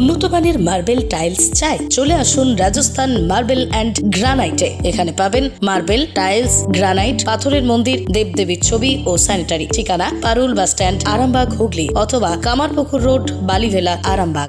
উন্নত মানের marble tiles চাই, চলে আসুন রাজস্থান মার্বেল অ্যান্ড গ্রানাইটে। এখানে পাবেন মার্বেল, টাইলস, গ্রানাইট, পাথরের মন্দির, দেবদেবীর ছবি ও স্যানিটারি। ঠিকানা, পারুল বাস স্ট্যান্ড, আরামবাগ, হুগলি অথবা কামারপুকুর রোড, বালিভেলা, আরামবাগ।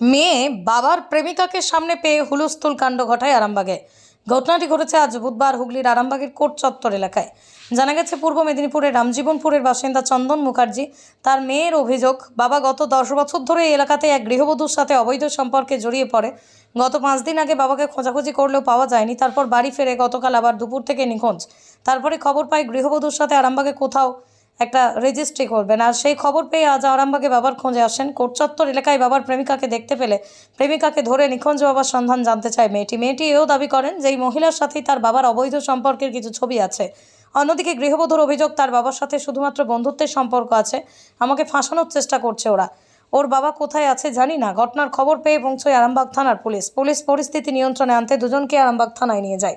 মেয়ে বাবার প্রেমিকাকে সামনে পেয়ে হুলস্থুল কাণ্ড ঘটায় আরামবাগে। ঘটনাটি ঘটেছে আজ বুধবার হুগলির আরামবাগের কোট চত্বর এলাকায়। জানা গেছে, পূর্ব মেদিনীপুরের রামজীবনপুরের বাসিন্দা চন্দন মুখার্জি, তার মেয়ের অভিযোগ, বাবা গত দশ বছর ধরে এই এলাকাতে এক গৃহবধূর সাথে অবৈধ সম্পর্কে জড়িয়ে পড়ে। গত পাঁচ দিন আগে বাবাকে খোঁজাখুঁজি করলেও পাওয়া যায়নি, তারপর বাড়ি ফেরে গতকাল আবার দুপুর থেকে নিখোঁজ। তারপরে খবর পাই গৃহবধূর সাথে আরামবাগে কোথাও একটা রেজিস্ট্রি করবেন। আর সেই খবর পেয়ে আজ আরামবাগে বাবার খোঁজে আসেন। কোটচত্বর এলাকায় বাবার প্রেমিকাকে দেখতে পেলে প্রেমিকাকে ধরে নিখোঁজ বাবার সন্ধান জানতে চায় মেয়েটি। মেয়েটি এও দাবি করেন যে এই মহিলার সাথেই তার বাবার অবৈধ সম্পর্কের কিছু ছবি আছে। অন্যদিকে গৃহবধূর অভিযোগ, তার বাবার সাথে শুধুমাত্র বন্ধুত্বের সম্পর্ক আছে। আমাকে ফাঁসানোর চেষ্টা করছে ওরা। ওর বাবা কোথায় আছে জানি না। ঘটনার খবর পেয়ে পৌঁছয় আরামবাগ থানার পুলিশ। পুলিশ পরিস্থিতি নিয়ন্ত্রণে আনতে দুজনকে আরামবাগ থানায় নিয়ে যায়।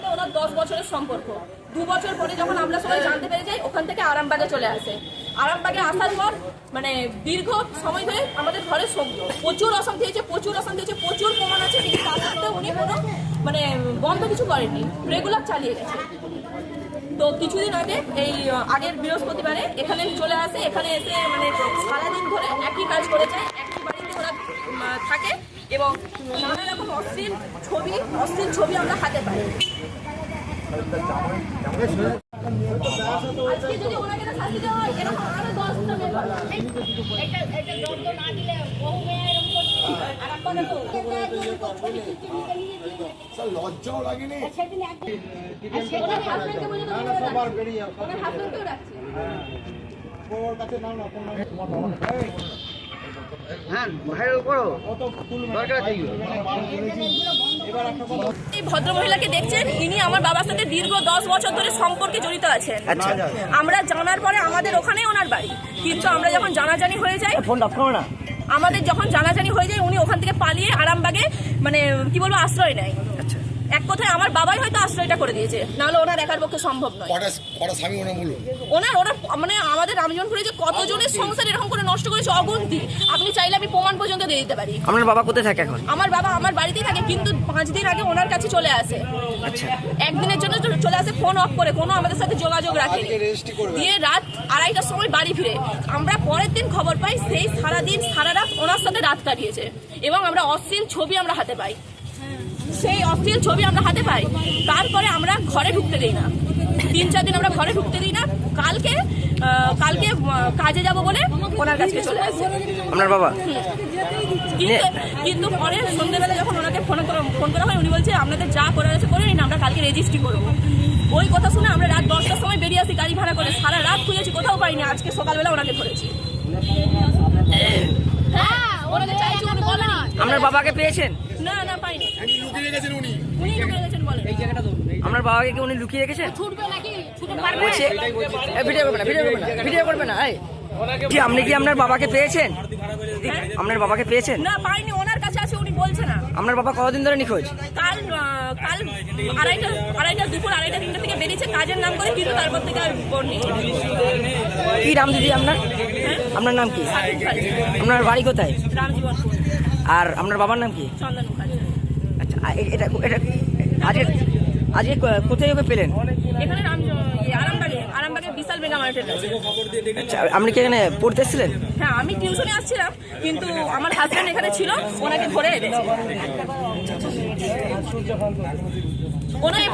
ওনার দশ বছরের সম্পর্ক। দু বছর পরে যখন আমরা সবাই জানতে পেরে যাই, ওখান থেকে আরামবাগে চলে আসে। আরামবাগে আসার পর মানে দীর্ঘ সময় ধরে আমাদের ঘরে প্রচুর অশান্তি হয়েছে, প্রচুর অশান্তি হয়েছে, প্রচুর প্রমাণ আছে, কিন্তু তার সত্ত্বেও উনি কোনো মানে বন্ধ কিছু করেননি রেগুলার চালিয়ে গেছে। তো কিছুদিন আগে, এই আগের বৃহস্পতিবারে এখানে চলে আসে, এখানে এসে মানে সারাদিন ধরে একই কাজ করে যায়, একই বাড়িতে ওরা থাকে। এবং নানা রকম অশ্লীল ছবি অশ্লীল ছবি আমরা হাতে পাই। আজকে যদি ওনাকে শাস্তি দেওয়া হয় এরকম আরও দশটা মেয়ে এটা এটা দণ্ড না দিলে বহু মেয়ে এরকম আর আপনারা তো লজ্জাও লাগেনি? রাখছে। ওনার হাজবেন্ডকেও রাখছে। ওর কাছে নাও না এই, হ্যাঁ ভাইরাল করো কত ফুল দরকার আছে। কি? এবার একটা কথা এই ভদ্র মহিলাকে দেখছেন? ইনি আমার বাবার সাথে দীর্ঘ দশ বছর ধরে সম্পর্কে জড়িত আছেন। আচ্ছা। আমরা জানার পরে আমাদের ওখানেই ওনার বাড়ি। কিন্তু আমরা যখন জানাজানি হয়ে যাই ফোন অফ করো না। আমাদের যখন জানাজানি হয়ে যায় উনি ওখান থেকে পালিয়ে আরামবাগে মানে কি বলব আশ্রয় নেয়। এক কথায় আমার বাবাই হয়তো আশ্রয়টা করে দিয়েছে। নাহলে ওনার একার পক্ষে সম্ভব নয়। কটা কটা স্বামী ওনা বলুন ওনার ওনার মানে আমাদের রামজনপুরে যে কতজনের সংসার এরকম করে নষ্ট করেছে অগুন্তি। আপনি চাইলে আমি প্রমাণ পর্যন্ত দিয়ে দিতে পারি। আপনার বাবা কোথায় থাকে এখন? আমার বাবা আমার বাড়িতেই থাকে কিন্তু পাঁচ দিন আগে ওনার কাছে চলে আসে। আচ্ছা। একদিনের জন্য চলে আসে ফোন অফ করে কোনো আমাদের সাথে যোগাযোগ রাখে দিয়ে রাত আড়াইটার সময় বাড়ি ফিরে। আমরা পরের দিন খবর পাই সেই সারা দিন সারা রাত ওনার সাথে রাত কাটিয়েছে। এবং আমরা অশ্লীল ছবি আমরা হাতে পাই। সেই অশ্লীল ছবি আমরা হাতে পাই। তারপরে আমরা ঘরে ঢুকতে দিই না। তিন চার দিন আমরা ঘরে ঢুকতে দিই না। কালকে কালকে কাজে যাব বলে ওনার কাছে চলে আসে। আপনার বাবা? কিন্তু কিন্তু পরে সন্ধ্যেবেলা যখন ওনাকে ফোন করা ফোন করা হয় উনি বলছে আপনাদের যা করার আছে করে নিন আমরা কালকে রেজিস্ট্রি করব। ওই কথা শুনে আমরা রাত দশটার সময় বেরিয়ে আসি গাড়ি ভাড়া করে। সারা রাত খুঁজেছি কোথাও পাইনি। আজকে সকালবেলা ওনাকে ধরেছি। হ্যাঁ ওনাকে চাইছি উনি বলেনি। আপনার বাবাকে পেয়েছেন? না না পাইনি। উনি লুকিয়ে গেছেন উনি। উনি ঢুকে গেছেন বলেন আপনার বাবাকে কি উনি লুকিয়ে রেখেছেন? ছুটবে নাকি? ছুটে পারবে? বলছে ভিডিও করবে না ভিডিও করবে না ভিডিও করবে না এই। কি আপনি কি আপনার বাবাকে পেয়েছেন? আপনার বাবাকে পেয়েছেন? না পাইনি ওনার কাছে আছে উনি বলছে না। আপনার বাবা কতদিন ধরে নিখোঁজ? কাল কাল আড়াইটা আড়াইটা দুপুর আড়াইটা তিনটা থেকে বেরিয়েছে কাজের নাম করে কিন্তু তারপর থেকে আর কি নাম দিদি আপনার? আপনার নাম কি? আপনার বাড়ি কোথায়? আর আপনার বাবার নাম কি? চন্দন মুখার্জি আচ্ছা আ- এ- এটা এটা আজকে আজকে কোথায় ওকে পেলেন? এখানে ইয়ে, আরামবাগে আরামবাগে বিশাল মেগা মার্কেট আছে। আচ্ছা আপনি কি এখানে পড়তে এসেছিলেন? হ্যাঁ আমি টিউশনে আসছিলাম কিন্তু আমার হাজব্যান্ড এখানে ছিল ওনাকে ধরে এনেছে।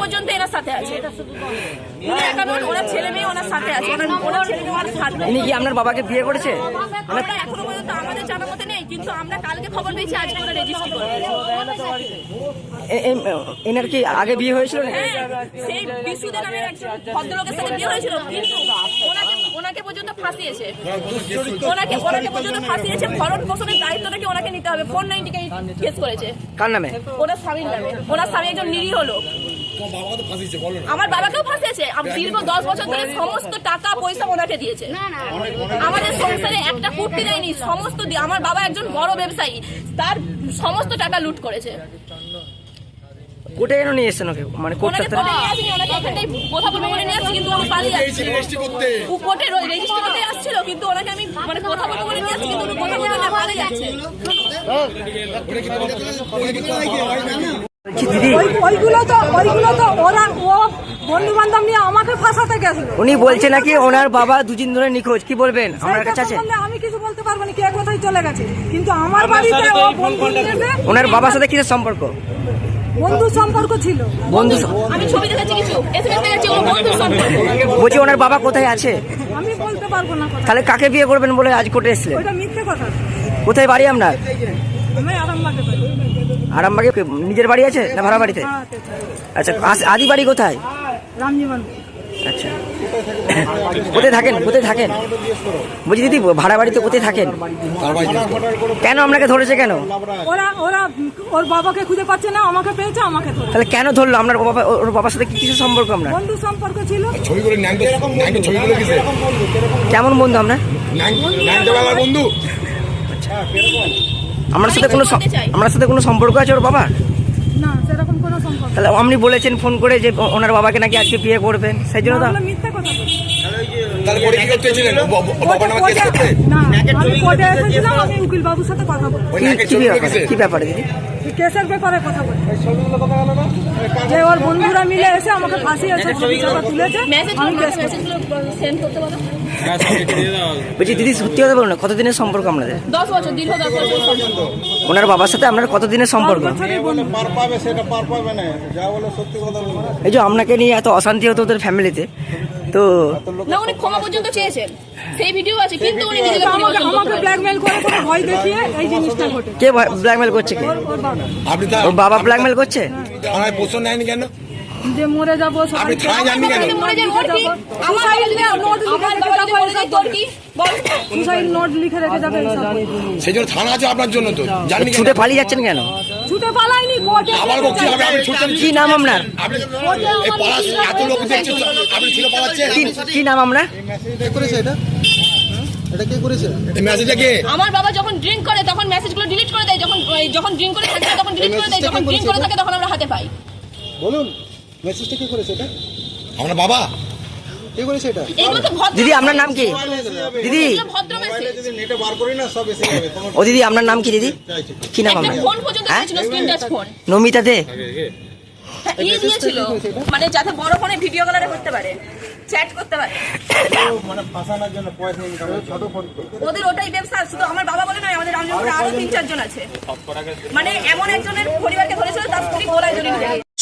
পর্যন্ত এনার সাথে আছে। উনি একা নন ওনার ছেলে মেয়ে ওনার সাথে আছে। ওনার ওনার ছেলে মেয়ে ওনার সাথে ইনি কি আপনার বাবাকে বিয়ে করেছে? এখনও পর্যন্ত আমাদের জানা মতে নেই। কিন্তু আমরা কালকে খবর পেয়েছি আজকে ওরা রেজিস্ট্রি করে এনার কি আগে বিয়ে হয়েছিল? হ্যাঁ সেই বিশুদে নামের একজন ভদ্রলোকের সাথে বিয়ে হয়েছিল। কিন্তু ওনাকে ওনাকে ফাঁসিয়েছে। ওনাকে ওনাকে পর্যন্ত ফাঁসিয়েছে। ভরণ পোষণের দায়িত্বটাকে ওনাকে নিতে হবে। ফোর নাইনটিকে কেস করেছে। কার নামে? ওনার স্বামীর নামে। ওনার স্বামী একজন নিরীহ লোক। আমার বাবাকেও ফাঁসিয়েছে। আমি দীর্ঘ দশ বছর ধরে সমস্ত টাকা পয়সা ওনাকে দিয়েছে। আমাদের সংসারে একটা কুর্তি দেয়নি। সমস্ত আমার বাবা একজন বড় ব্যবসায়ী। তার সমস্ত টাকা লুট করেছে। কোর্টে এনে নিয়ে এসছেন ওকে? মানে কোর্টটা কথা বলব বলে নিয়ে আসছি কিন্তু উনি পালিয়ে যাচ্ছে। ও কোর্টে রেজিস্ট্রি করতে আসছিল কিন্তু ওনাকে আমি মানে কথা বলব বলে নিয়ে আসছি কিন্তু উনি কথা বলতে পালিয়ে যাচ্ছে। ওইগুলো তো ওইগুলো তো ওরা ও বন্ধু বান্ধব নিয়ে আমাকে ফাঁসাতে গেছিল। উনি বলছে নাকি ওনার বাবা দুদিন ধরে নিখোঁজ। কি বলবেন? আমার কাছে আছে আমি কিছু বলতে পারব না কে কোথায় চলে গেছে। কিন্তু আমার বাড়িতে ও বন্ধু ওনার বাবার সাথে কিসের সম্পর্ক? বন্ধু সম্পর্ক ছিল। বন্ধু আমি ছবি দেখাচ্ছি কিছু। এসএমএস দেখাচ্ছি ওর বন্ধুর সম্পর্ক। বলছি ওনার বাবা কোথায় আছে? আমি বলতে পারব না তাহলে কাকে বিয়ে করবেন বলে আজ কোর্টে এসেছিলেন? ওইটা মিথ্যে কথা। কোথায় বাড়ি আপনার? আরামবাগে নিজের বাড়ি আছে না ভাড়া বাড়িতে? হ্যাঁ, আচ্ছা আদি বাড়ি কোথায়? আচ্ছা। কোথায় থাকেন? কোথায় থাকেন? বলছি দিদি ভাড়া বাড়িতে কোথায় থাকেন? কেন আপনাকে ধরেছে কেন? ওরা ওরা ওর বাবাকে খুঁজে পাচ্ছে না আমাকে পেয়েছে আমাকে তাহলে কেন ধরলো? আপনার বাবা ওর বাবার সাথে কি কিসের সম্পর্ক আপনার? বন্ধু সম্পর্ক ছিল। কেমন বন্ধু আপনার? বন্ধু। আমার সাথে কোনো। আমার সাথে কোনো সম্পর্ক আছে ওর বাবার? না সেরকম কোনো সম্পর্ক তাহলে আপনি বলেছেন ফোন করে যে ওনার বাবাকে নাকি আজকে বিয়ে করবেন সেই জন্য তো কথা কি ব্যাপারে? দিদি? কেসের ব্যাপারে কথা বলি যে ওর বন্ধুরা মিলে এসে আমাকে ফাঁসিয়েছে ভবিষ্যৎ তুলেছে আমি কেস করতে বলছি দিদি সত্যি কথা বলুন না কতদিনের সম্পর্ক আপনাদের? দশ বছর দীর্ঘ দশ বছর সম্পর্ক। ওনার বাবার সাথে আপনার কতদিনের সম্পর্ক? এই যে আপনাকে নিয়ে এত অশান্তি হতো ওদের ফ্যামিলিতে তো না উনি ক্ষমা পর্যন্ত চেয়েছেন। সেই ভিডিও আছে কিন্তু উনি নিজেকে আমাকে পরিবর্তন করতে আমাকে পারেন। ব্ল্যাকমেল করে করে ভয় দেখিয়ে এই জিনিসটা ঘটে কে ব্ল্যাকমেল করছে কে? বাবা। আপনি তা বাবা ব্ল্যাকমেল করছে? থানায় পোষণ নেয়নি কেন? যে মরে যাব আপনি থানায় কেন? মরে যায় ওর কি? আমার নোট আমার। সুসাইড লিখে রেখে যাবে সেই জন্য থানা আছে আপনার জন্য তো। জাননি ছুটে পালিয়ে যাচ্ছেন কেন? ছুটে পালাইনি কোর্টে আবার হবে আপনি ছুটছেন কি নাম আপনার? এই পাড়া এত লোক দেখছে আপনি ছুটে পালাচ্ছেন? কি নাম আপনার? কে করেছে এটা? এটা কে করেছে? এই মেসেজটা কে? আমার বাবা যখন ড্রিঙ্ক করে তখন মেসেজগুলো ডিলিট করে দেয়। যখন যখন ড্রিঙ্ক করে থাকে তখন ডিলিট করে দেয়। যখন ড্রিঙ্ক করে থাকে তখন আমরা হাতে পাই। বলুন। মেসেজটা কে করেছে এটা? আমরা বাবা। কে করেছে এটা? এগুলো তো ভদ্র দিদি আপনার নাম কি? দিদি। এগুলো ভদ্র মেসেজ। যদি নেটে বার করি না সব এসে যাবে তোমার ও দিদি আপনার নাম কি দিদি? কি নাম আপনার? ফোন পর্যন্ত হ্যাঁ? দিয়েছিল screen touch phone Namita Dey. হ্যাঁ, দিয়েছিল মানে যাতে বড় ফোনে ভিডিও কলারে করতে পারে চ্যাট করতে পারে। মানে ফাঁসানোর জন্য পয়সা ইনকাম ছোট ফোন ওদের ওটাই ব্যবসা শুধু আমার বাবা বলে নয় আমাদের আরও তিন চারজন আছে। মানে এমন একজনের পরিবারকে ধরেছিল তার স্ত্রী গোলায়।